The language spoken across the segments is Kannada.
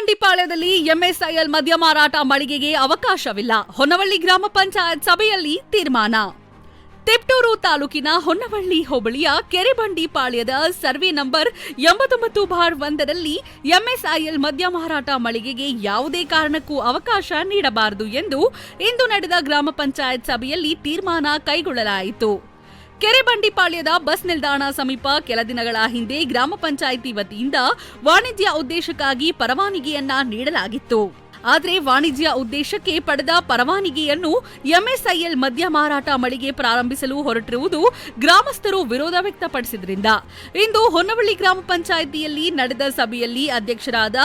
ಕೆರೆಬಂಡಿಪಾಳ್ಯದಲ್ಲಿ ಎಂಎಸ್ಐಎಲ್ ಮದ್ಯ ಮಾರಾಟ ಮಳಿಗೆಗೆ ಅವಕಾಶವಿಲ್ಲ. ಹೊನ್ನವಳ್ಳಿ ಗ್ರಾಮ ಪಂಚಾಯತ್ ಸಭೆಯಲ್ಲಿ ತೀರ್ಮಾನ. ತಿಪ್ಟೂರು ತಾಲೂಕಿನ ಹೊನ್ನವಳ್ಳಿ ಹೋಬಳಿಯ ಕೆರೆಬಂಡಿಪಾಳ್ಯದ ಸರ್ವೆ ನಂಬರ್ ಎಂಬತ್ತೊಂಬತ್ತು ಬಾರ್ ಒಂದರಲ್ಲಿ ಎಂಎಸ್ಐಎಲ್ ಮದ್ಯ ಮಾರಾಟ ಮಳಿಗೆಗೆ ಯಾವುದೇ ಕಾರಣಕ್ಕೂ ಅವಕಾಶ ನೀಡಬಾರದು ಎಂದು ಇಂದು ನಡೆದ ಗ್ರಾಮ ಪಂಚಾಯತ್ ಸಭೆಯಲ್ಲಿ ತೀರ್ಮಾನ ಕೈಗೊಳ್ಳಲಾಯಿತು. ಕೆರೆಬಂಡಿಪಾಳ್ಯದ ಬಸ್ ನಿಲ್ದಾಣ ಸಮೀಪ ಕೆಲ ದಿನಗಳ ಹಿಂದೆ ಗ್ರಾಮ ಪಂಚಾಯಿತಿ ವತಿಯಿಂದ ವಾಣಿಜ್ಯ ಉದ್ದೇಶಕ್ಕಾಗಿ ಪರವಾನಗಿಯನ್ನ ನೀಡಲಾಗಿತ್ತು. ಆದರೆ ವಾಣಿಜ್ಯ ಉದ್ದೇಶಕ್ಕೆ ಪಡೆದ ಪರವಾನಗಿಯನ್ನು ಎಂಎಸ್ಐಎಲ್ ಮದ್ಯ ಮಾರಾಟ ಮಳಿಗೆ ಪ್ರಾರಂಭಿಸಲು ಹೊರಟಿರುವುದು ಗ್ರಾಮಸ್ಥರು ವಿರೋಧ ವ್ಯಕ್ತಪಡಿಸಿದ್ರಿಂದ. ಇಂದು ಹೊನ್ನವಳ್ಳಿ ಗ್ರಾಮ ಪಂಚಾಯಿತಿಯಲ್ಲಿ ನಡೆದ ಸಭೆಯಲ್ಲಿ ಅಧ್ಯಕ್ಷರಾದ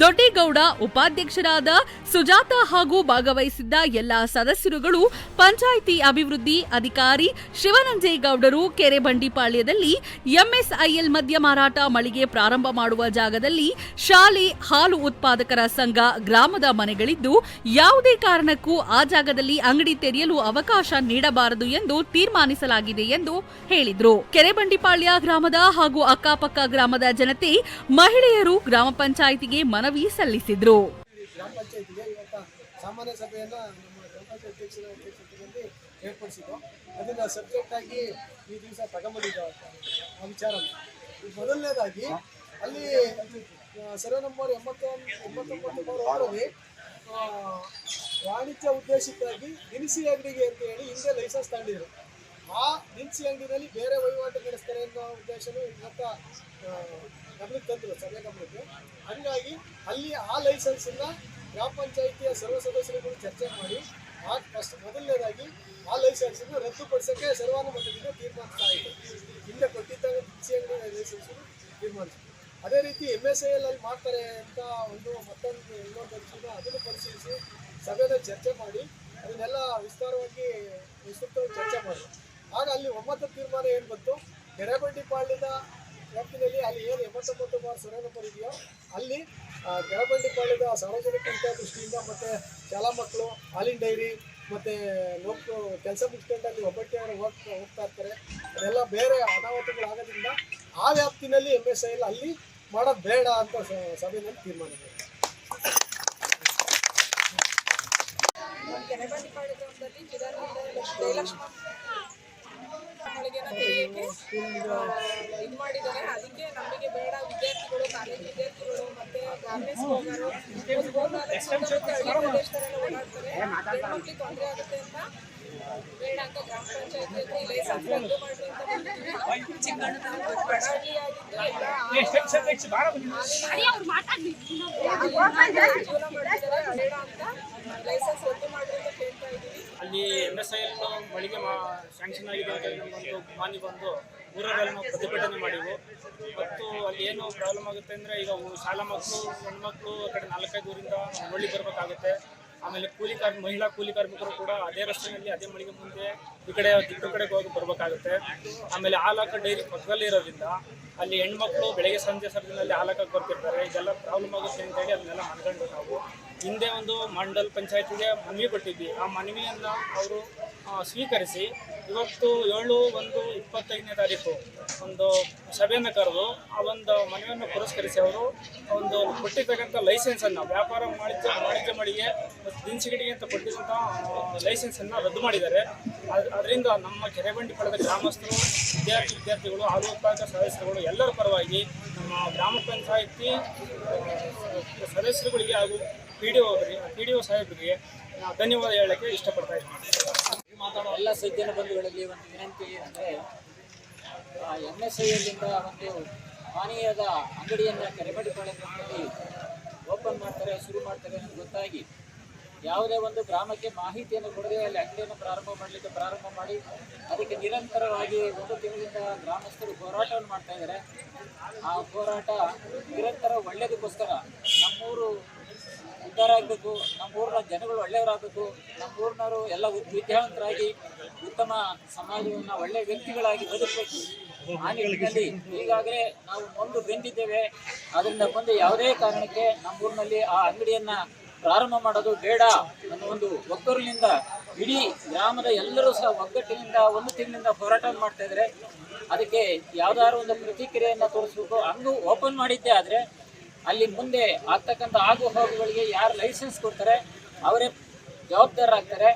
ದೊಡ್ಡೇಗೌಡ, ಉಪಾಧ್ಯಕ್ಷರಾದ ಸುಜಾತ ಹಾಗೂ ಭಾಗವಹಿಸಿದ್ದ ಎಲ್ಲಾ ಸದಸ್ಯರುಗಳು, ಪಂಚಾಯಿತಿ ಅಭಿವೃದ್ಧಿ ಅಧಿಕಾರಿ ಶಿವನಂಜೇಗೌಡರು ಕೆರೆಬಂಡಿಪಾಳ್ಯದಲ್ಲಿ ಎಂಎಸ್ಐಎಲ್ ಮದ್ಯ ಮಾರಾಟ ಮಳಿಗೆ ಪ್ರಾರಂಭ ಮಾಡುವ ಜಾಗದಲ್ಲಿ ಶಾಲೆ ಹಾಲು ಉತ್ಪಾದಕರ ಸಂಘ ಗ್ರಾಮದ ಮನೆಗಳಿದ್ದು ಯಾವುದೇ ಕಾರಣಕ್ಕೂ ಆ ಜಾಗದಲ್ಲಿ ಅಂಗಡಿ ತೆರೆಯಲು ಅವಕಾಶ ನೀಡಬಾರದು ಎಂದು ತೀರ್ಮಾನಿಸಲಾಗಿದೆ ಎಂದು ಹೇಳಿದ್ರು. ಕೆರೆಬಂಡಿಪಾಳ್ಯ ಗ್ರಾಮದ ಹಾಗೂ ಅಕ್ಕಪಕ್ಕ ಗ್ರಾಮದ ಜನತೆ ಮಹಿಳೆಯರು ಗ್ರಾಮ ಪಂಚಾಯಿತಿಗೆ ಮನವಿ ಸಲ್ಲಿಸಿದ್ರು. ಈ ದಿವಸ ಮೊದಲನೇದಾಗಿ ಅಲ್ಲಿ ಸರ್ವೆ ನಂಬರ್ ಎಂಬತ್ತು ಎಂಬತ್ತೊಂಬತ್ತು ವಾಣಿಜ್ಯ ಉದ್ದೇಶಕ್ಕಾಗಿ ದಿನಸಿ ಅಂಗಡಿಗೆ ಅಂತ ಹೇಳಿ ಹಿಂದೆ ಲೈಸೆನ್ಸ್ ತಗೊಂಡಿದ್ರು ಆ ದಿನಸಿ ಅಂಗಡಿನಲ್ಲಿ ಬೇರೆ ವಹಿವಾಟು ನಡೆಸ್ತಾರೆ ಅನ್ನೋ ಉದ್ದೇಶನೂ ಇವತ್ತ ಗಮನಕ್ಕೆ ತಂದರು, ಸಭೆ ಗಮನಕ್ಕೆ ಹಂಗಾಗಿ ಅಲ್ಲಿ ಆ ಲೈಸೆನ್ಸನ್ನ ಗ್ರಾಮ ಪಂಚಾಯಿತಿಯ ಸರ್ವ ಸದಸ್ಯರುಗಳು ಚರ್ಚೆ ಮಾಡಿ, ಆ ಫಸ್ಟ್, ಮೊದಲನೇದಾಗಿ ಆ ಲೈಸೆನ್ಸನ್ನು ರದ್ದುಪಡಿಸೋಕ್ಕೆ ಸರ್ವಾನುಮತದಿಂದ ತೀರ್ಮಾನಿಸ್ತಾ ಇದೆ ಹಿಂದೆ ಕೊಟ್ಟಿದ್ದಾಗ ದಿನಸಿ ಅಂಗಡಿ ಲೈಸೆನ್ಸ್ ತೀರ್ಮಾನಿಸಿದ್ರು ಅದೇ ರೀತಿ ಎಂ ಎಸ್ ಐ ಎಲ್ ಅಲ್ಲಿ ಮಾಡ್ತಾರೆ ಅಂತ ಒಂದು ಮತ್ತೊಂದು ಇನ್ನೊಂದು ಅದನ್ನು ಪರಿಶೀಲಿಸಿ ಸಭೆಯಲ್ಲಿ ಚರ್ಚೆ ಮಾಡಿ, ಅದನ್ನೆಲ್ಲ ವಿಸ್ತಾರವಾಗಿ ವಿಸ್ತೃತವಾಗಿ ಚರ್ಚೆ ಮಾಡಿ. ಆಗ ಅಲ್ಲಿ ಒಮ್ಮತ ತೀರ್ಮಾನ ಏನು ಬಂತು? ಕೆರೆಬಂಡಿಪಾಳ್ಯದ ವ್ಯಾಪ್ತಿನಲ್ಲಿ ಅಲ್ಲಿ ಏನು ಎಂಬತ್ತೊಂಬತ್ತು ಬಾರ್ ಸೊರೆ ನಂಬರ್ ಇದೆಯೋ, ಅಲ್ಲಿ ಕೆರೆಬಂಡಿ ಕೆರೆಬಂಡಿಪಾಳ್ಯದ ಸಾರ್ವಜನಿಕ ದೃಷ್ಟಿಯಿಂದ ಮತ್ತು ಶಾಲಾ ಮಕ್ಕಳು, ಹಾಲಿನ ಡೈರಿ, ಮತ್ತು ಲೋಕ ಕೆಲಸ ಮುಗಿಸ್ಕೊಂಡು ಅಲ್ಲಿ ಒಬ್ಬಟ್ಟೆ ಹೋಗ್ತಾ ಹೋಗ್ತಾ ಇರ್ತಾರೆ. ಅದೆಲ್ಲ ಬೇರೆ ಅನಾಹುತಗಳಾಗೋದ್ರಿಂದ ಆ ವ್ಯಾಪ್ತಿನಲ್ಲಿ ಎಂ ಎಸ್ ಐ ಅಲ್ಲಿ ಮಾಡೋದು ಬೇಡ ಅಂತ ಸಭೆಯಲ್ಲಿ ತೀರ್ಮಾನ ಇದು ಮಾಡಿದ್ದಾರೆ ಅದಕ್ಕೆ ನಮಗೆ ಬೇಡ ವಿದ್ಯಾರ್ಥಿಗಳು ಕಾಲೇಜ್ ವಿದ್ಯಾರ್ಥಿಗಳು ಮತ್ತೆ ಗಾರ್ಮೆಂಟ್ಸ್ ಹೋಗೋರು ಪ್ರದೇಶದಲ್ಲೆಲ್ಲ ಓಡಾಡ್ತಾರೆ ತೊಂದರೆ ಆಗುತ್ತೆ ಅಂತ ಬೇಡ ಅಂತ ಗ್ರಾಮ ಪಂಚಾಯತ್ ರದ್ದು ಮಾಡ್ರಿ ಅಲ್ಲಿ ಎಂ ಎಸ್ ಐ ಎಲ್ ಮಳಿಗೆ ಸ್ಯಾಂಕ್ಷನ್ ಆಗಿದೆ ನಮಗೊಂದು ಮಾನಿ ಬಂದು ಊರಲ್ಲಿ ನಾವು ಪ್ರತಿಭಟನೆ ಮಾಡಿವು ಮತ್ತು ಅಲ್ಲಿ ಏನು ಪ್ರಾಬ್ಲಮ್ ಆಗುತ್ತೆ ಅಂದರೆ ಈಗ ಶಾಲಾ ಮಕ್ಕಳು ಹೆಣ್ಮಕ್ಳು ಆ ಕಡೆ ನಾಲ್ಕೈದು ಊರಿಂದ ಹಳ್ಳಿ ಬರಬೇಕಾಗುತ್ತೆ. ಆಮೇಲೆ ಕೂಲಿ ಕಾರ್ಮಿ ಮಹಿಳಾ ಕೂಲಿ ಕಾರ್ಮಿಕರು ಕೂಡ ಅದೇ ರಸ್ತೆಯಲ್ಲಿ, ಅದೇ ಮಳಿಗೆ ಮುಂದೆ ಈ ಕಡೆ ದಿಕ್ಕು ಕಡೆಗೆ ಹೋಗಿ ಬರಬೇಕಾಗುತ್ತೆ. ಆಮೇಲೆ ಆಲಕ ಡೈರಿ ಪಕ್ಕದಲ್ಲಿ ಇರೋದ್ರಿಂದ ಅಲ್ಲಿ ಹೆಣ್ಮಕ್ಳು ಬೆಳಗ್ಗೆ ಸಂಜೆ ಸರ್ದಿನಲ್ಲಿ ಹಾಲಾಕಕ್ಕೆ ಬರ್ತಿರ್ತಾರೆ ಇದೆಲ್ಲ ಪ್ರಾಬ್ಲಮ್ ಆಗುತ್ತೆ ಅಂತೇಳಿ ಅದನ್ನೆಲ್ಲ ಮನ್ಕೊಂಡು ನಾವು ಹಿಂದೆ ಒಂದು ಮಂಡಲ್ ಪಂಚಾಯತಿಗೆ ಮನವಿ ಕೊಟ್ಟಿದ್ವಿ. ಆ ಮನವಿಯನ್ನು ಅವರು ಸ್ವೀಕರಿಸಿ ಇವತ್ತು ಏಳು ಒಂದು ಇಪ್ಪತ್ತೈದನೇ ತಾರೀಕು ಒಂದು ಸಭೆಯನ್ನು ಕರೆದು ಆ ಒಂದು ಮನವಿಯನ್ನು ಪುರಸ್ಕರಿಸಿ ಅವರು ಒಂದು ಕೊಟ್ಟಿರ್ತಕ್ಕಂಥ ಲೈಸೆನ್ಸನ್ನು ವ್ಯಾಪಾರ ವಾಣಿಜ್ಯ ವಾಣಿಜ್ಯ ಮಳಿಗೆ ಮತ್ತು ದಿನಸಿಗಡಿಗೆ ಅಂತ ಕೊಟ್ಟಿದ್ದಂಥ ಲೈಸೆನ್ಸನ್ನು ರದ್ದು ಮಾಡಿದ್ದಾರೆ. ಅದರಿಂದ ನಮ್ಮ ಕೆರೆಬಂಡಿ ಪಡೆದ ಗ್ರಾಮಸ್ಥರು, ವಿದ್ಯಾರ್ಥಿ ವಿದ್ಯಾರ್ಥಿಗಳು ಹಾಲು ಉತ್ಪಾದಕ ಸದಸ್ಯರುಗಳು ಎಲ್ಲರ ಪರವಾಗಿ ನಮ್ಮ ಗ್ರಾಮ ಪಂಚಾಯಿತಿ ಸದಸ್ಯರುಗಳಿಗೆ ಹಾಗೂ P D O P D O ಸಾಹೇಬರಿಗೆ ಧನ್ಯವಾದ ಹೇಳಕ್ಕೆ ಇಷ್ಟಪಡ್ತಾ ಇದ್ದೀನಿ. ಮಾತಾಡೋ ಎಲ್ಲ ಸಜ್ಜನ ಬಂಧುಗಳಲ್ಲಿ ಒಂದು ವಿನಂತಿ ಏನಂದರೆ ಎಂ ಎಸ್ ಐಯಲ್ಲಿಂದ ಒಂದು ಪಾನೀಯದ ಅಂಗಡಿಯನ್ನು ಕೆರೆಮಡಿಪಾಳ್ಯದಲ್ಲಿ ಓಪನ್ ಮಾಡ್ತಾರೆ, ಶುರು ಮಾಡ್ತಾರೆ ಅಂತ ಗೊತ್ತಾಗಿ ಯಾವುದೇ ಒಂದು ಗ್ರಾಮಕ್ಕೆ ಮಾಹಿತಿಯನ್ನು ಕೊಡದೆ ಅಲ್ಲಿ ಅಂಗಡಿಯನ್ನು ಪ್ರಾರಂಭ ಮಾಡಲಿಕ್ಕೆ ಪ್ರಾರಂಭ ಮಾಡಿ, ಅದಕ್ಕೆ ನಿರಂತರವಾಗಿ ಒಂದು ತಿಂಗಳಿಂದ ಗ್ರಾಮಸ್ಥರು ಹೋರಾಟವನ್ನು ಮಾಡ್ತಾ ಇದ್ದಾರೆ. ಆ ಹೋರಾಟ ನಿರಂತರ ಒಳ್ಳೆಯದಕ್ಕೋಸ್ಕರ ನಮ್ಮೂರು ಉದ್ಧಾರ ಆಗಬೇಕು ನಮ್ಮೂರಿನ ಜನಗಳು ಒಳ್ಳೆಯವರಾಗಬೇಕು ನಮ್ಮೂರಿನವರು ಎಲ್ಲ ಉದ್- ವಿದ್ಯಾವಂತರಾಗಿ ಉತ್ತಮ ಸಮಾಜವನ್ನು ಒಳ್ಳೆಯ ವ್ಯಕ್ತಿಗಳಾಗಿ ಬದುಕಬೇಕು. ಆ ನಿಟ್ಟಿನಲ್ಲಿ ಈಗಾಗಲೇ ನಾವು ಒಂದು ಬೆಂದಿದ್ದೇವೆ. ಅದರಿಂದ ಮುಂದೆ ಯಾವುದೇ ಕಾರಣಕ್ಕೆ ನಮ್ಮ ಊರಿನಲ್ಲಿ ಆ ಅಂಗಡಿಯನ್ನು ಪ್ರಾರಂಭ ಮಾಡೋದು ಬೇಡ ಅನ್ನೋ ಒಂದು ಒಗ್ಗರಿನಿಂದ ಇಡೀ ಗ್ರಾಮದ ಎಲ್ಲರೂ ಸಹ ಒಗ್ಗಟ್ಟಿನಿಂದ ಒಂದು ತಿಂಗಳಿಂದ ಹೋರಾಟ ಮಾಡ್ತಾ ಇದ್ದಾರೆ. ಅದಕ್ಕೆ ಯಾವ್ದಾದ್ರು ಒಂದು ಪ್ರತಿಕ್ರಿಯೆಯನ್ನು ತೋರಿಸ್ಬೇಕು. ಹಂಗೂ ಓಪನ್ ಮಾಡಿದ್ದೆ ಆದರೆ ಅಲ್ಲಿ ಮುಂದೆ ಆಗ್ತಕ್ಕಂಥ ಆಗು ಹೋಗುಗಳಿಗೆ ಯಾರು ಲೈಸೆನ್ಸ್ ಕೊಡ್ತಾರೆ ಅವರೇ ಜವಾಬ್ದಾರರಾಗ್ತಾರೆ.